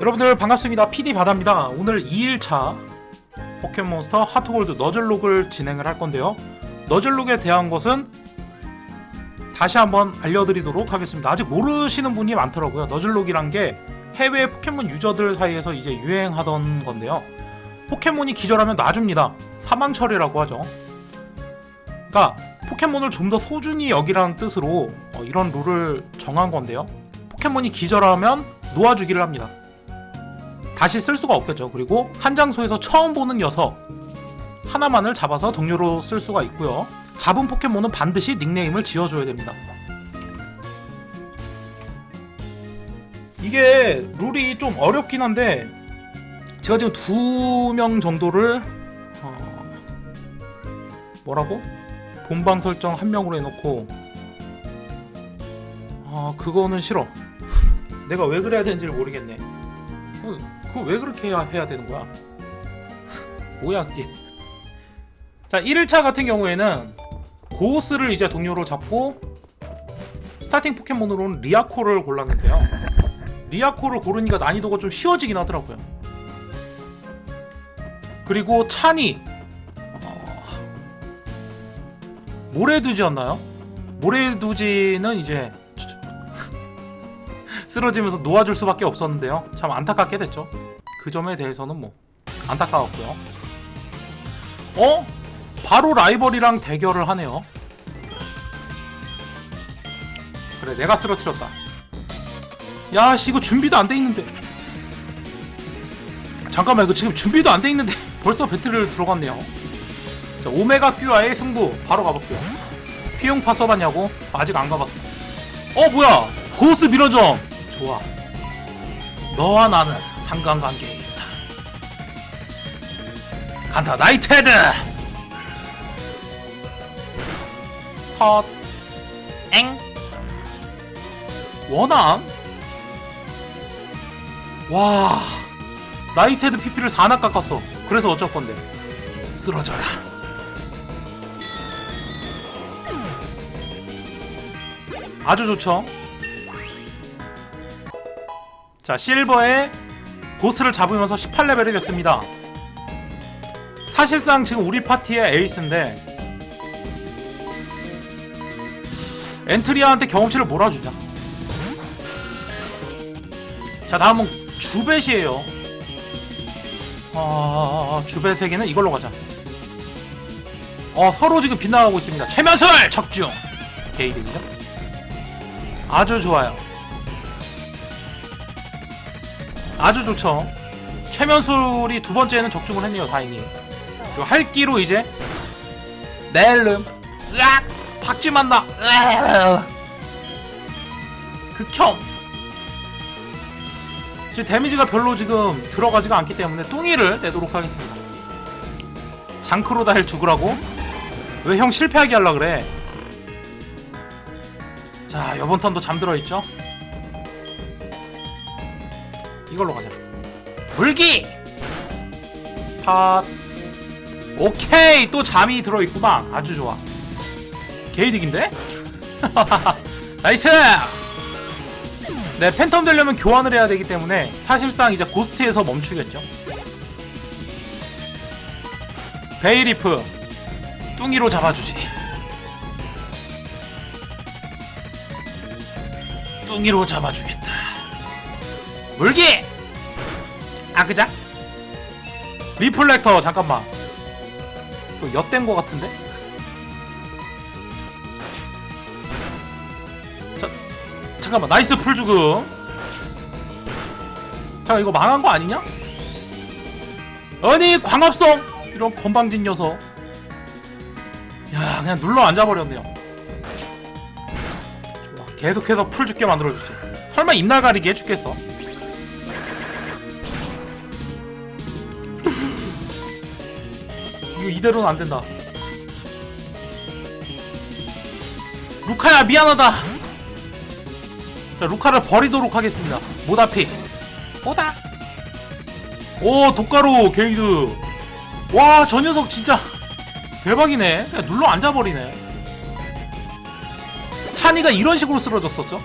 여러분들 반갑습니다. PD 바다입니다. 오늘 2일차 포켓몬스터 하트골드 너즐록을 진행을 할 건데요. 너즐록에 대한 것은 다시 한번 알려드리도록 하겠습니다. 아직 모르시는 분이 많더라고요. 너즐록이란 게 해외 포켓몬 유저들 사이에서 이제 유행하던 건데요. 포켓몬이 기절하면 놔줍니다. 사망 처리라고 하죠. 그러니까 포켓몬을 좀 더 소중히 여기라는 뜻으로 어, 이런 룰을 정한 건데요. 포켓몬이 기절하면 놓아주기를 합니다. 다시 쓸 수가 없겠죠. 그리고 한 장소에서 처음 보는 녀석 하나만을 잡아서 동료로 쓸 수가 있고요. 잡은 포켓몬은 반드시 닉네임을 지어줘야 됩니다. 이게 룰이 좀 어렵긴 한데 제가 지금 두 명 정도를 어, 뭐라고 본방 설정 한 명으로 해놓고 아 그거는 싫어. 내가 왜 그래야 되는지를 모르겠네. 어, 그거 왜 그렇게 해야, 해야 되는 거야? 뭐야 그게? 자 1일차 같은 경우에는 고스를 이제 동료로 잡고 스타팅 포켓몬으로는 리아코를 골랐는데요. 리아코를 고르니까 난이도가 좀 쉬워지긴 하더라고요. 그리고 찬이 어... 모래두지였나요? 모래두지는 이제 쓰러지면서 놓아줄 수밖에 없었는데요. 참 안타깝게 됐죠. 그 점에 대해서는 뭐 안타까웠고요. 어? 바로 라이벌이랑 대결을 하네요. 그래, 내가 쓰러뜨렸다. 야, 씨, 이거 준비도 안 돼 있는데. 잠깐만, 이거 지금 준비도 안 돼 있는데 벌써 배틀을 들어갔네요. 자, 오메가 큐아의 승부 바로 가볼게요. 피용파 써봤냐고? 아직 안 가봤어. 어, 뭐야? 고스 밀어줘. 좋아. 너와 나는 상관관계에 있다. 간다 나이트헤드. 헛. 엥. 원함. 와. 나이트헤드 PP를 4나 깎았어. 그래서 어쩔 건데. 쓰러져라. 아주 좋죠. 자, 실버에 보스를 잡으면서 18레벨이 됐습니다. 사실상 지금 우리 파티의 에이스인데 엔트리아한테 경험치를 몰아주자. 자, 다음은 주벳이에요. 어, 주벳에게는 이걸로 가자. 어, 서로 지금 빗나가고 있습니다. 최면술 적중. 게이득이죠? 아주 좋아요. 아주 좋죠. 최면술이 두 번째는 적중을 했네요, 다행히. 그리고 할기로 이제 넬름, 으악, 박쥐 만나, 으악, 극혐. 지금 데미지가 별로 지금 들어가지가 않기 때문에 뚱이를 내도록 하겠습니다. 장크로다일 죽으라고? 왜 형 실패하게 하려 그래? 자, 이번 턴도 잠들어 있죠? 이걸로 가자. 물기! 팟. 오케이! 또 잠이 들어있구만. 아주 좋아. 게이득인데? 나이스! 네, 팬텀 되려면 교환을 해야 되기 때문에 사실상 이제 고스트에서 멈추겠죠. 베이리프. 뚱이로 잡아주지. 뚱이로 잡아주겠다. 물기! 아그작? 리플렉터 잠깐만 또 엿된 거 같은데? 자, 잠깐만 나이스 풀 죽음. 잠깐 이거 망한 거 아니냐? 아니 광합성! 이런 건방진 녀석. 야 그냥 눌러 앉아버렸네요. 좋아 계속해서 풀 죽게 만들어주지. 설마 입날 가리게 해주겠어 이대로는 안 된다. 루카야 미안하다. 자 루카를 버리도록 하겠습니다. 모다피. 모다. 오 독가루 게이드. 와 저 녀석 진짜 대박이네. 그냥 눌러 앉아버리네. 찬이가 이런 식으로 쓰러졌었죠?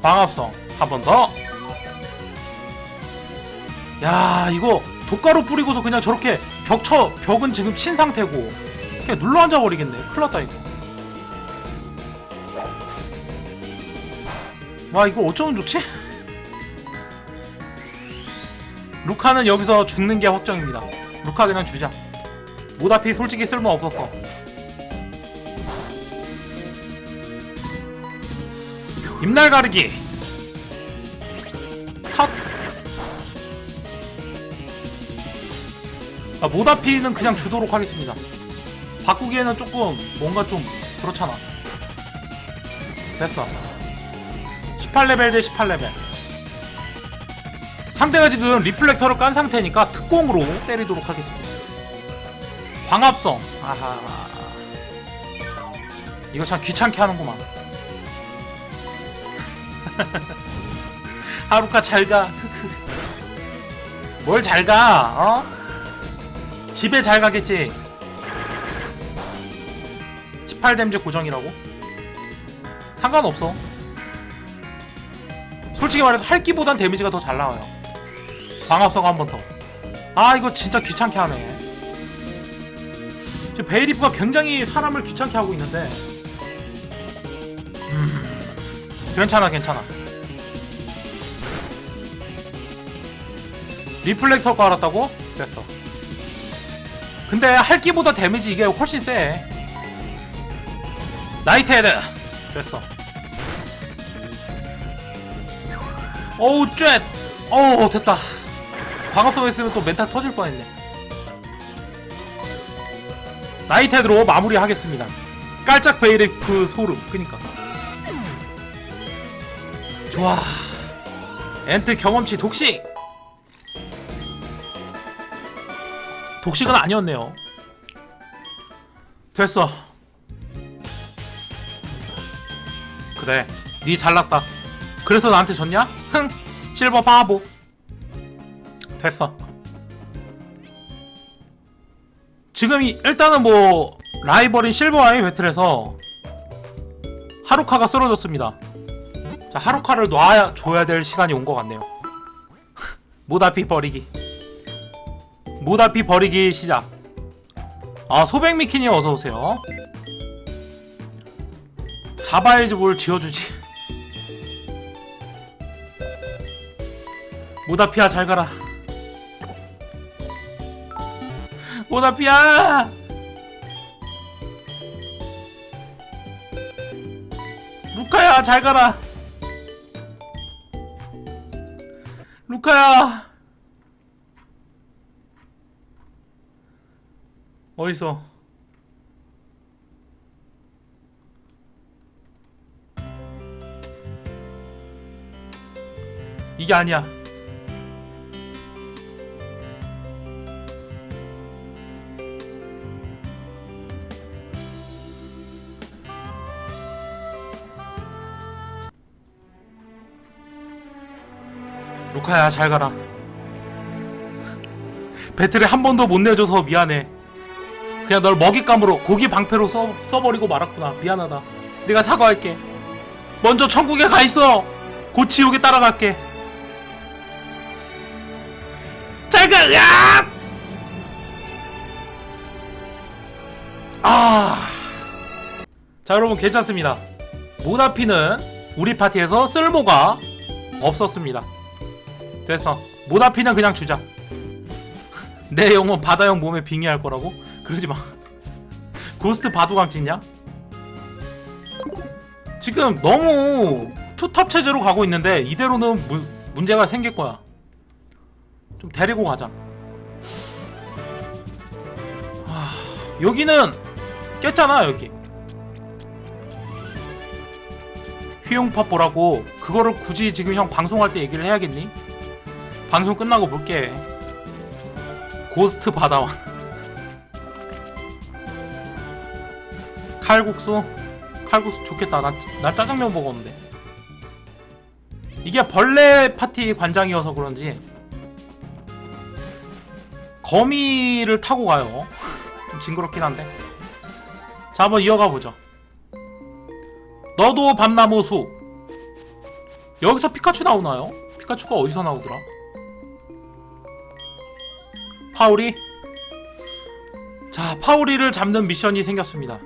방합성 한 번 더. 야 이거 독가루 뿌리고서 그냥 저렇게 벽쳐 벽은 지금 친 상태고. 그냥 눌러 앉아 버리겠네. 큰일 났다 이거. 와 이거 어쩌면 좋지? 루카는 여기서 죽는 게 확정입니다. 루카 그냥 주자. 모다피 솔직히 쓸모 없었어 입날 가르기 아, 모다피는 그냥 주도록 하겠습니다. 바꾸기에는 조금 뭔가 좀 그렇잖아. 됐어. 18레벨 대 18레벨. 상대가 지금 리플렉터를 깐 상태니까 특공으로 때리도록 하겠습니다. 광합성. 아하. 이거 참 귀찮게 하는구만. 하루카 잘 가. 뭘 잘 가? 어? 집에 잘 가겠지. 18댐즈 고정이라고? 상관없어. 솔직히 말해서 할기보단 데미지가 더 잘 나와요. 광합성 한 번 더. 아 이거 진짜 귀찮게 하네. 지금 베이리프가 굉장히 사람을 귀찮게 하고 있는데. 음, 괜찮아 괜찮아. 리플렉터 깔았다고? 됐어. 근데 할기보다 데미지 이게 훨씬 세. 나이트 헤드 됐어. 어우 쬐. 어우 됐다. 광합성 했으면 또 멘탈 터질 뻔했네. 나이트 헤드로 마무리하겠습니다. 깔짝 베이리프 소름. 그니까. 좋아. 엔트 경험치 독식. 독식은 아니었네요. 됐어. 그래, 니 잘났다. 그래서 나한테 졌냐? 흥, 실버 바보. 됐어. 지금 이, 일단은 뭐 라이벌인 실버와의 배틀에서 하루카가 쓰러졌습니다. 자, 하루카를 놔줘야 될 시간이 온 것 같네요. 모다피 버리기. 모다피 버리기 시작. 아 소백미키님 어서 오세요. 잡아야지 뭘 지어주지. 모다피야 잘 가라. 모다피야. 루카야 잘 가라. 루카야. 어딨어? 이게 아니야. 루카야 잘 가라. 배틀에 한 번도 못 내줘서 미안해. 그냥 널 먹잇감으로 고기 방패로 써, 써버리고 말았구나. 미안하다. 내가 사과할게. 먼저 천국에 가 있어. 곧 지옥에 따라갈게. 잘가 으악! 아. 자 여러분 괜찮습니다. 모나피는 우리 파티에서 쓸모가 없었습니다. 됐어. 모나피는 그냥 주자. 내 영혼 바다형 몸에 빙의할 거라고? 그러지 마. 고스트 바둑왕 찍냐? 지금 너무 투탑 체제로 가고 있는데 이대로는 무, 문제가 생길 거야. 좀 데리고 가자. 하, 여기는 깼잖아 여기. 휘용팝보라고 그거를 굳이 지금 형 방송할 때 얘기를 해야겠니? 방송 끝나고 볼게. 고스트 바다왕. 칼국수? 칼국수 좋겠다. 난, 난 짜장면 먹었는데. 이게 벌레 파티 관장이어서 그런지 거미를 타고 가요. 좀 징그럽긴 한데. 자, 한번 이어가 보죠. 너도 밤나무 숲. 여기서 피카츄 나오나요? 피카츄가 어디서 나오더라? 파우리 자 파우리를 잡는 미션이 생겼습니다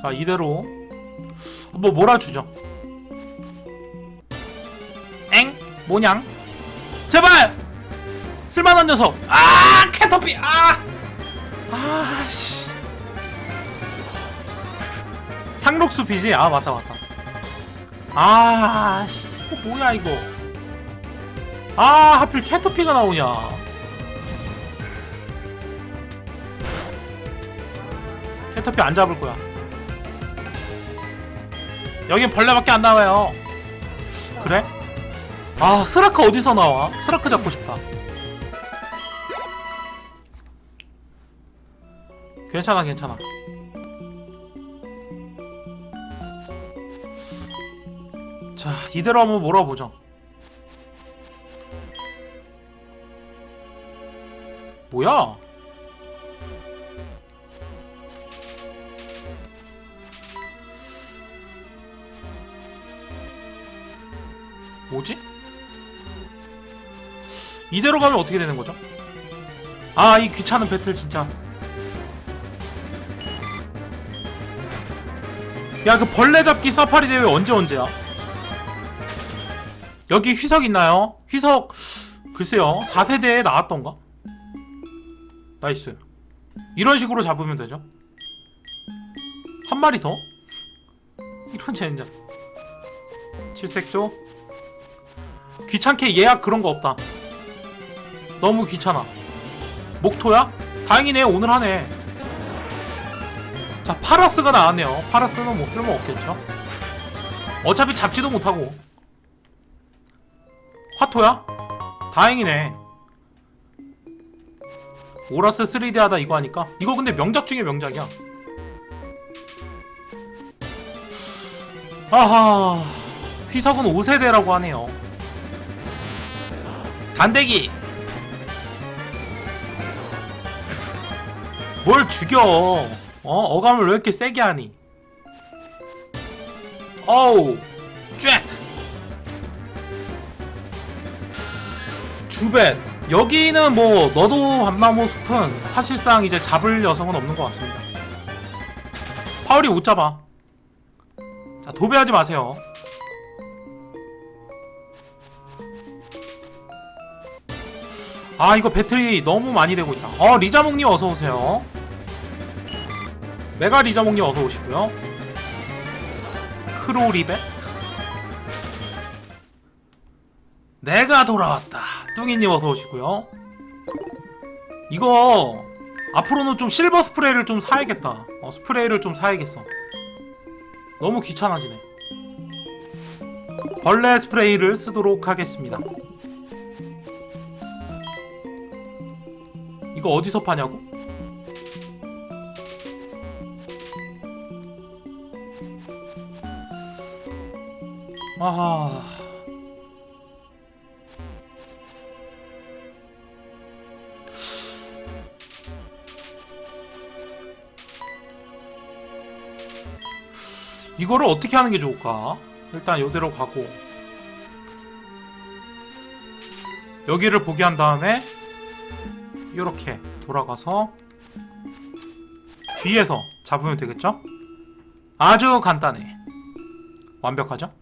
자 이대로 뭐 몰아주죠 엥? 뭐냥? 제발! 쓸만한 녀석! 아! 캐터피! 아! 아씨 상록숲이지? 아 맞다 맞다 아씨 이거 뭐야 이거 아 하필 캐터피가 나오냐 캐터피 안 잡을 거야 여긴 벌레밖에 안 나와요. 그래? 아 스라크 어디서 나와? 스라크 잡고 싶다. 괜찮아 괜찮아. 자 이대로 한번 몰아보죠. 뭐야 뭐지? 이대로 가면 어떻게 되는 거죠? 아 이 귀찮은 배틀 진짜 야 그 벌레 잡기 사파리 대회 언제 언제야? 여기 휘석 있나요? 휘석 글쎄요 4세대에 나왔던가? 나이스 이런 식으로 잡으면 되죠 한 마리 더? 이런 젠장 칠색조 귀찮게 예약 그런 거 없다. 너무 귀찮아. 목토야? 다행이네. 오늘 하네. 자 파라스가 나왔네요. 파라스는 뭐 쓸모 없겠죠? 어차피 잡지도 못하고. 화토야? 다행이네. 오라스 3D 하다 이거 하니까. 이거 근데 명작 중에 명작이야. 아하. 휘석은 5세대라고 하네요 단대기. 뭘 죽여? 어? 어감을 왜 이렇게 세게 하니? 어우 쬐트. 주벳 여기는 뭐 너도 밤나무 숲은 사실상 이제 잡을 녀석은 없는 것 같습니다. 파울이 못 잡아. 자 도배하지 마세요 아 이거 배틀이 너무 많이 되고 있다. 어 리자몽님 어서오세요. 메가 리자몽님 어서오시고요. 크로리베? 내가 돌아왔다. 뚱이님 어서오시고요. 이거 앞으로는 좀 실버 스프레이를 좀 사야겠다. 어, 스프레이를 좀 사야겠어. 너무 귀찮아지네. 벌레 스프레이를 쓰도록 하겠습니다 이거 어디서 파냐고? 아하. 이거를 어떻게 하는 게 좋을까? 일단 요대로 가고 여기를 보게 한 다음에 이렇게 돌아가서 뒤에서 잡으면 되겠죠? 아주 간단해. 완벽하죠?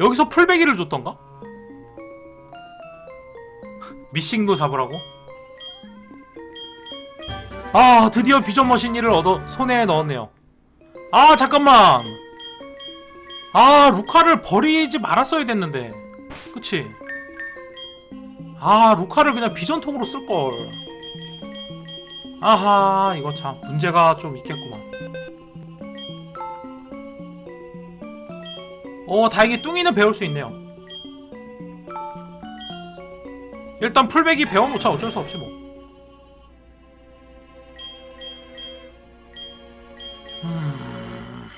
여기서 풀베기를 줬던가? 미싱도 잡으라고? 아 드디어 비전 머신이를 얻어 손에 넣었네요. 아 잠깐만. 아 루카를 버리지 말았어야 됐는데. 그치? 아 루카를 그냥 비전통으로 쓸걸. 아하 이거 참. 문제가 좀 있겠구만. 어 다행히 뚱이는 배울 수 있네요. 일단 풀백이 배워놓자 어쩔 수 없지 뭐. 음...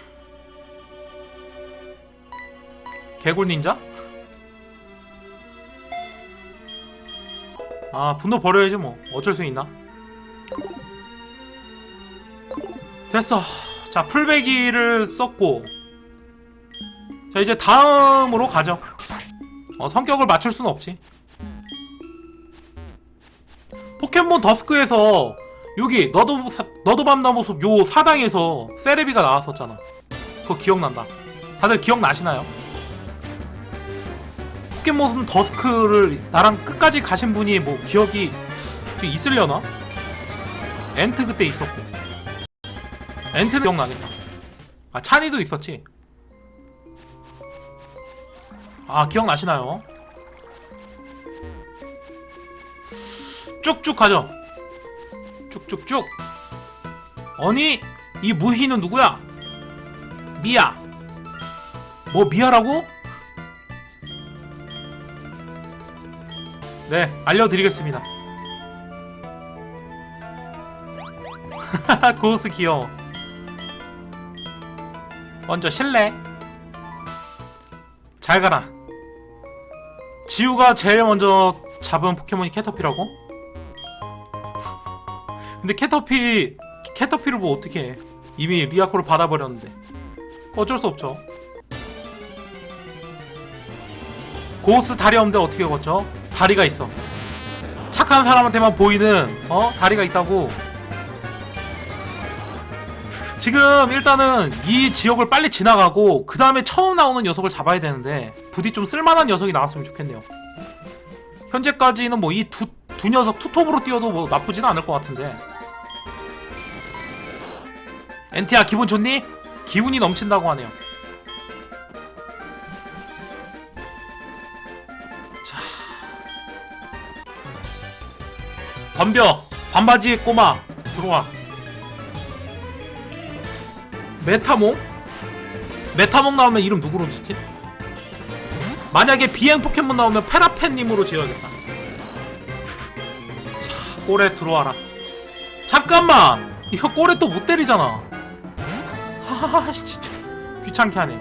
개굴 닌자? 아 분노 버려야지 뭐 어쩔 수 있나 됐어. 자, 풀베기를 썼고. 자, 이제 다음으로 가죠. 어, 성격을 맞출 수는 없지. 포켓몬 더스크에서 여기 너도 사- 너도 밤나무숲 요 사당에서 세레비가 나왔었잖아. 그거 기억난다. 다들 기억나시나요? 포켓몬 더스크를 나랑 끝까지 가신 분이 뭐 기억이 좀 있으려나? 엔트 그때 있었고 엔트는 기억나겠다 아 찬이도 있었지 아 기억나시나요? 쭉쭉 가죠 쭉쭉쭉 아니 이 무희는 누구야? 미야 뭐 미야라고? 네 알려드리겠습니다. 고스 귀여워. 먼저 실내. 잘 가라. 지우가 제일 먼저 잡은 포켓몬이 캐터피라고? 근데 캐터피 캐터피를 뭐 어떻게 해? 이미 리아코를 받아버렸는데. 어쩔 수 없죠. 고스 다리 없는데 어떻게 걷죠? 다리가 있어 착한 사람한테만 보이는 어 다리가 있다고 지금 일단은 이 지역을 빨리 지나가고 그 다음에 처음 나오는 녀석을 잡아야 되는데 부디 좀 쓸만한 녀석이 나왔으면 좋겠네요. 현재까지는 뭐 이 두 두 녀석 투톱으로 뛰어도 뭐 나쁘지는 않을 것 같은데. 엔티야 기분 좋니? 기운이 넘친다고 하네요. 덤벼 반바지 꼬마 들어와. 메타몽? 메타몽 나오면 이름 누구로 짓지? 만약에 비행 포켓몬 나오면 페라펜님으로 지어야겠다. 자, 꼬레 들어와라. 잠깐만! 이거 꼬레 또 못 때리잖아. 하하하, 진짜. 귀찮게 하네.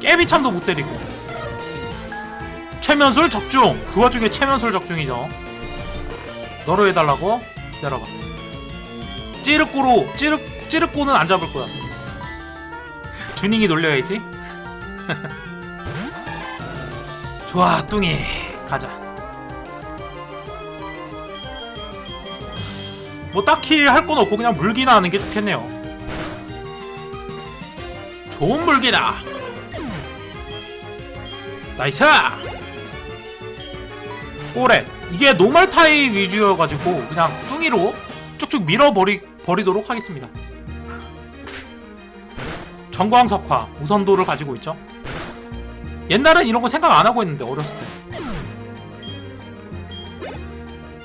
깨비참도 못 때리고. 최면술 적중! 그 와중에 최면술 적중이죠. 너로 해달라고? 기다려봐. 찌르꼬로, 찌르, 찌르꼬는 안 잡을 거야. 주닝이 놀려야지. 좋아, 뚱이. 가자. 뭐 딱히 할 건 없고 그냥 물기나 하는 게 좋겠네요. 좋은 물기다. 나이스! 꼬렛. 이게 노멀 타입 위주여가지고 그냥 뚱이로 쭉쭉 밀어버리, 버리도록 하겠습니다. 전광석화 우선도를 가지고 있죠. 옛날엔 이런 거 생각 안 하고 했는데 어렸을 때.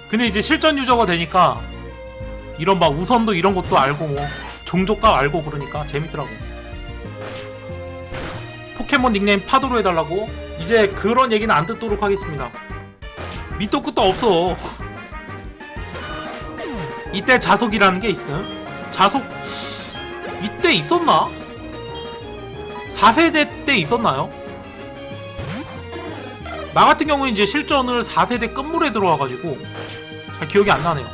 근데 이제 실전 유저가 되니까 이런 막 우선도 이런 것도 알고 뭐 종족값 알고 그러니까 재밌더라고. 포켓몬 닉네임 파도로 해달라고 이제 그런 얘기는 안 듣도록 하겠습니다. 밑도 끝도 없어. 이때 자속이라는 게 있음. 자속 이때 있었나? 4세대 때 있었나요? 나 같은 경우는 이제 실전을 4세대 끝물에 들어와가지고 잘 기억이 안 나네요.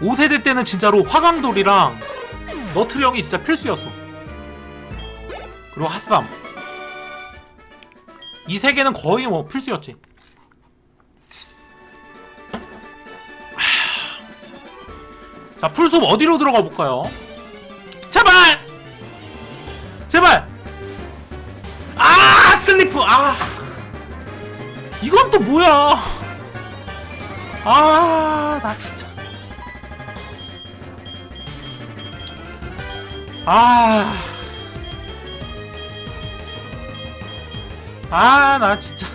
5세대 때는 진짜로 화강돌이랑 너트령이 진짜 필수였어. 그리고 핫삼. 이 세 개는 거의 뭐 필수였지. 자, 풀숲 어디로 들어가 볼까요? 제발! 제발! 아 슬리프 아 이건 또 뭐야 아 나 진짜 아 아, 나 진짜.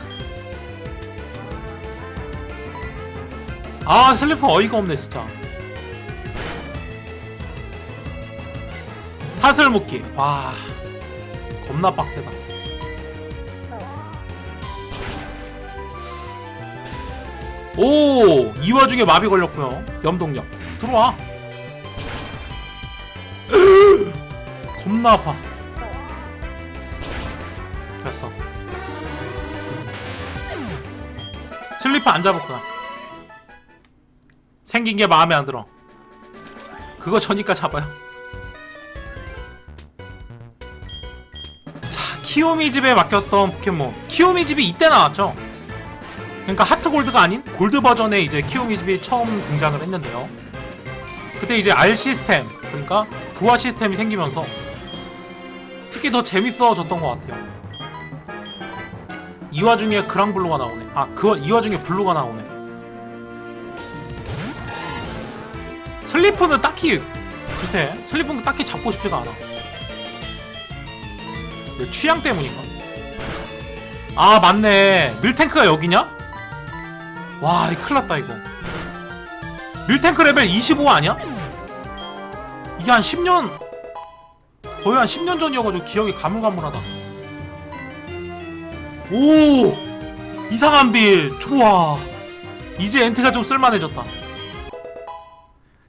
아, 슬리퍼 어이가 없네, 진짜. 사슬 묶기. 와. 겁나 빡세다. 오! 이 와중에 마비 걸렸고요. 염동력. 들어와. 겁나 아파. 됐어. 슬리퍼 안 잡았구나. 생긴 게 마음에 안 들어. 그거 저니까 잡아요. 키오미 집에 맡겼던 포켓몬. 키오미 집이 이때 나왔죠. 그러니까 하트 골드가 아닌 골드 버전에 이제 키오미 집이 처음 등장을 했는데요. 그때 이제 R 시스템 그러니까 부하 시스템이 생기면서 특히 더 재밌어졌던 것 같아요. 이 와중에 그랑블루가 나오네. 아그 이 와중에 블루가 나오네. 슬리프는 딱히 글쎄 슬리프는 딱히 잡고 싶지가 않아. 내 취향 때문인가? 아 맞네. 밀탱크가 여기냐? 와이 큰일났다 이거. 밀탱크 레벨 25 아니야? 이게 한 10년 거의 한 10년 전이어가지고 기억이 가물가물하다. 오! 이상한 빌. 좋아. 이제 엔트가 좀 쓸만해졌다.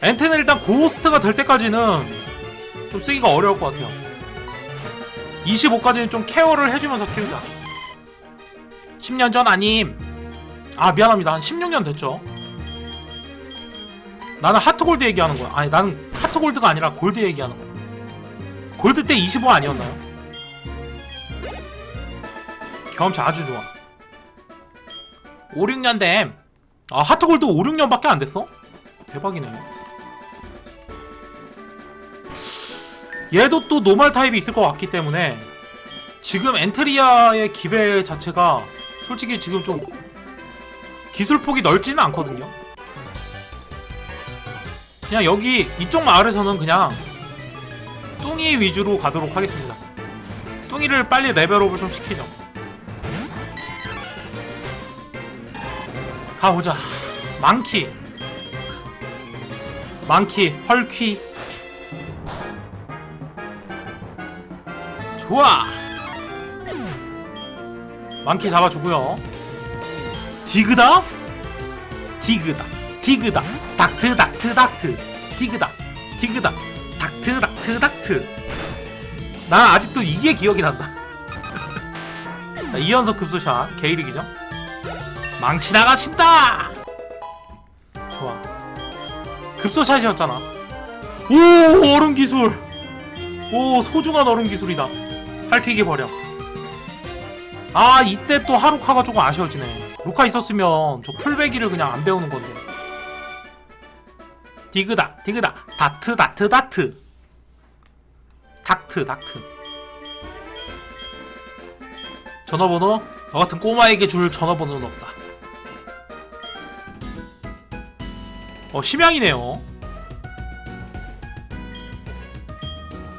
엔트는 일단 고스트가 될 때까지는 좀 쓰기가 어려울 것 같아요 25까지는 좀 케어를 해주면서 키우자. 10년 전 아님. 아 미안합니다. 한 16년 됐죠. 나는 하트골드 얘기하는 거야. 아니 나는 하트골드가 아니라 골드 얘기하는 거야. 골드 때 25 아니었나요? 경험치 아주 좋아. 5, 6년 됨. 아, 하트골드 5, 6년밖에 안 됐어? 대박이네 얘도 또 노멀 타입이 있을 것 같기 때문에 지금 엔트리아의 기배 자체가 솔직히 지금 좀 기술 폭이 넓지는 않거든요. 그냥 여기 이쪽 마을에서는 그냥 뚱이 위주로 가도록 하겠습니다. 뚱이를 빨리 레벨업을 좀 시키죠. 가보자. 망키. 망키 헐퀴 좋아. 망키 잡아주고요. 디그다? 디그다. 디그다. 닥트 닥트 닥트. 디그다. 디그다. 닥트 닥트 닥트. 난 아직도 이게 기억이 난다. 자, 이연속 급소샷. 개이득이죠? 망치 나가신다! 좋아. 급소샷이었잖아. 오 얼음 기술. 오 소중한 얼음 기술이다 핥히기 버려. 아 이때 또 하루카가 조금 아쉬워지네. 루카 있었으면 저 풀베기를 그냥 안 배우는 건데. 디그다 디그다. 다트 다트 다트. 닥트 닥트. 전화번호? 너 같은 꼬마에게 줄 전화번호는 없다. 어 심양이네요.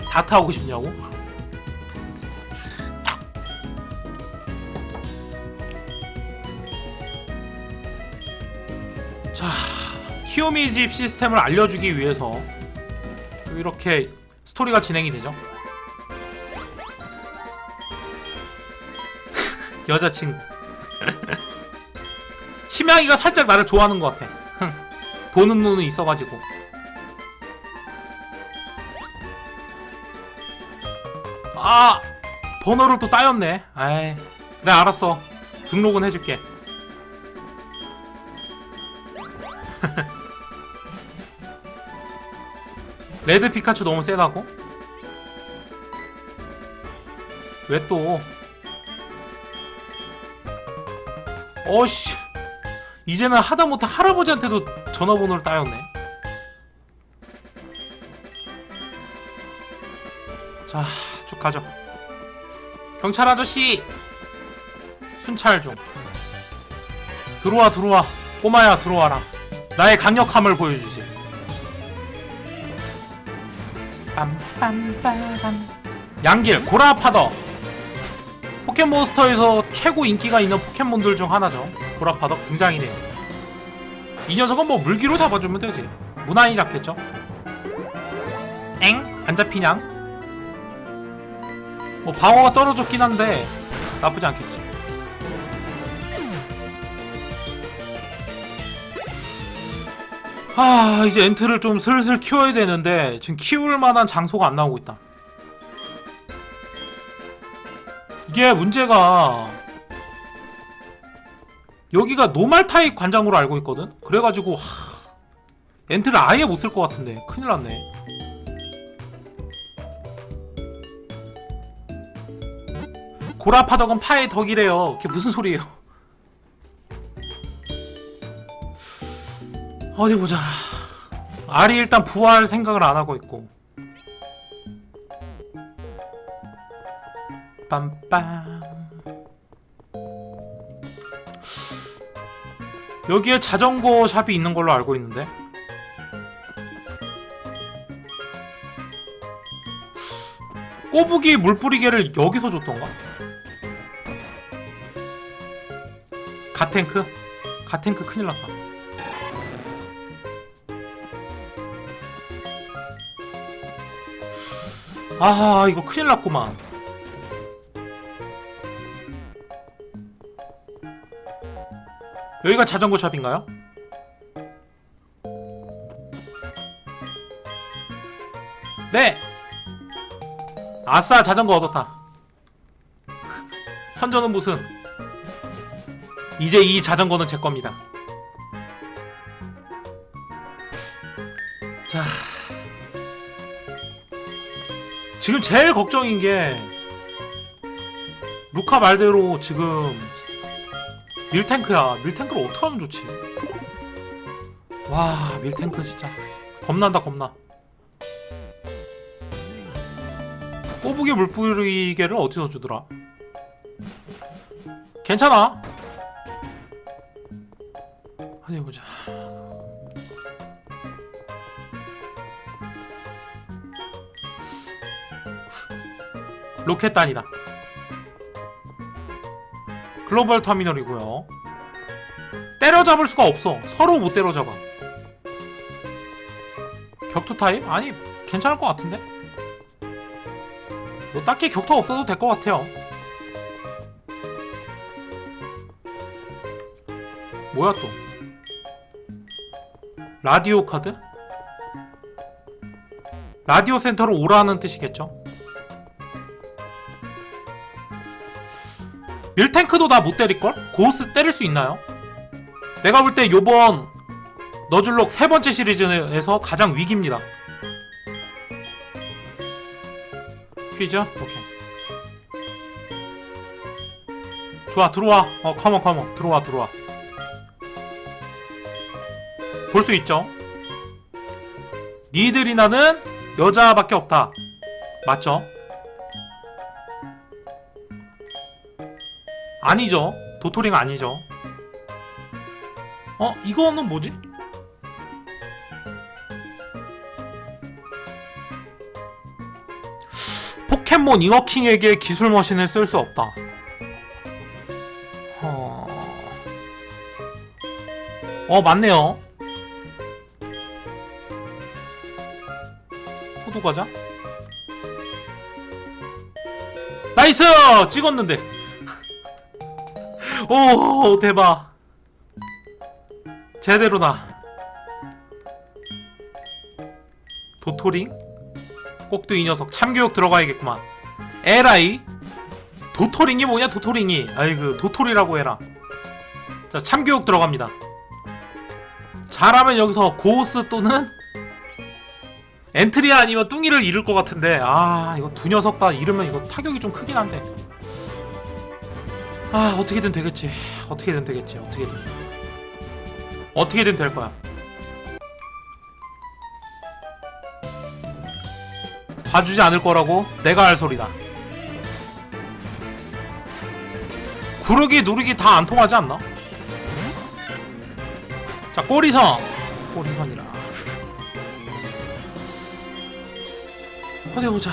다트 하고 싶냐고? 키오미 집 시스템을 알려주기 위해서 이렇게 스토리가 진행이 되죠. 여자친구. 심양이가 살짝 나를 좋아하는 것 같아. 흥. 보는 눈은 있어가지고. 아! 번호를 또 따였네. 아이. 그래, 알았어. 등록은 해줄게. 레드 피카츄 너무 세다고? 왜 또? 어씨 이제는 하다못해 할아버지한테도 전화번호를 따였네. 자쭉 가죠. 경찰 아저씨 순찰 중. 들어와 들어와. 꼬마야 들어와라. 나의 강력함을 보여주지 빰빰빠밤 양길 고라파더. 포켓몬스터에서 최고 인기가 있는 포켓몬들 중 하나죠. 고라파더 굉장히네요. 이 녀석은 뭐 물기로 잡아주면 되지. 무난히 잡겠죠. 엥? 안 잡히냥? 뭐 방어가 떨어졌긴 한데 나쁘지 않겠지 아 이제 엔트를 좀 슬슬 키워야 되는데 지금 키울 만한 장소가 안 나오고 있다 이게 문제가 여기가 노말 타입 관장으로 알고 있거든 그래가지고 하... 엔트를 아예 못 쓸 것 같은데 큰일 났네 고라파덕은 파의 덕이래요. 그게 무슨 소리예요? 어디 보자. 알이 일단 부활 생각을 안 하고 있고. 빰빰. 여기에 자전거 샵이 있는 걸로 알고 있는데. 꼬부기 물뿌리개를 여기서 줬던가? 가탱크? 가탱크 큰일 났다. 아, 이거 큰일 났구만. 여기가 자전거 샵인가요? 네! 아싸, 자전거 얻었다. 선전은 무슨? 이제 이 자전거는 제 겁니다. 자. 지금 제일 걱정인 게 루카 말대로 지금 밀탱크야. 밀탱크를 어떻게 하면 좋지? 와, 밀탱크 진짜 겁난다, 겁나. 꼬부기 물뿌리개를 어디서 주더라? 괜찮아. 로켓단이다. 글로벌 터미널이고요. 때려잡을 수가 없어. 서로 못 때려잡아. 격투 타입? 아니 괜찮을 것 같은데? 뭐 딱히 격투 없어도 될 것 같아요. 뭐야 또? 라디오 카드? 라디오 센터로 오라는 뜻이겠죠? 밀탱크도 다 못 때릴걸? 고우스 때릴 수 있나요? 내가 볼 때 요번 너즐록 세 번째 시리즈에서 가장 위기입니다. 퀴즈? 오케이. 좋아, 들어와. 어, 컴온, 컴온. 들어와, 들어와. 볼 수 있죠? 니들이 나는 여자밖에 없다. 맞죠? 아니죠. 도토리가 아니죠. 어, 이거는 뭐지? 포켓몬 잉어킹에게 기술 머신을 쓸 수 없다. 어... 어, 맞네요. 호두 과자? 나이스! 찍었는데. 오, 대박. 제대로다. 도토링? 꼭두 이 녀석 참교육 들어가야겠구만. 에라이? 도토링이 뭐냐 도토링이? 아이고 도토리라고 해라. 자 참교육 들어갑니다. 잘하면 여기서 고우스 또는 엔트리아 아니면 뚱이를 잃을 것 같은데 아 이거 두 녀석 다 잃으면 이거 타격이 좀 크긴 한데 아 어떻게든 되겠지. 어떻게든 되겠지. 어떻게든. 어떻게든 될 거야. 봐주지 않을 거라고 내가 할 소리다. 구르기 누르기 다 안 통하지 않나? 자 꼬리선. 꼬리선이라. 어디 보자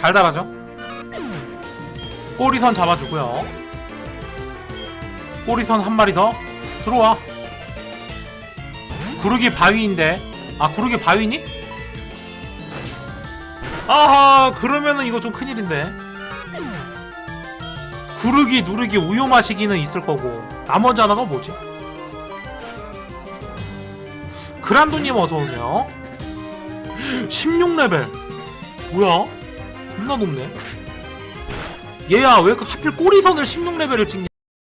달달하죠? 꼬리선 잡아주고요. 꼬리선 한 마리 더. 들어와. 구르기 바위인데. 아 구르기 바위니? 아하 그러면은 이거 좀 큰일인데. 구르기 누르기 우유 마시기는 있을 거고. 나머지 하나가 뭐지? 그란도님 어서오세요. 16레벨. 뭐야 겁나 높네. 얘야 왜그 하필 꼬리선을 16레벨을 찍냐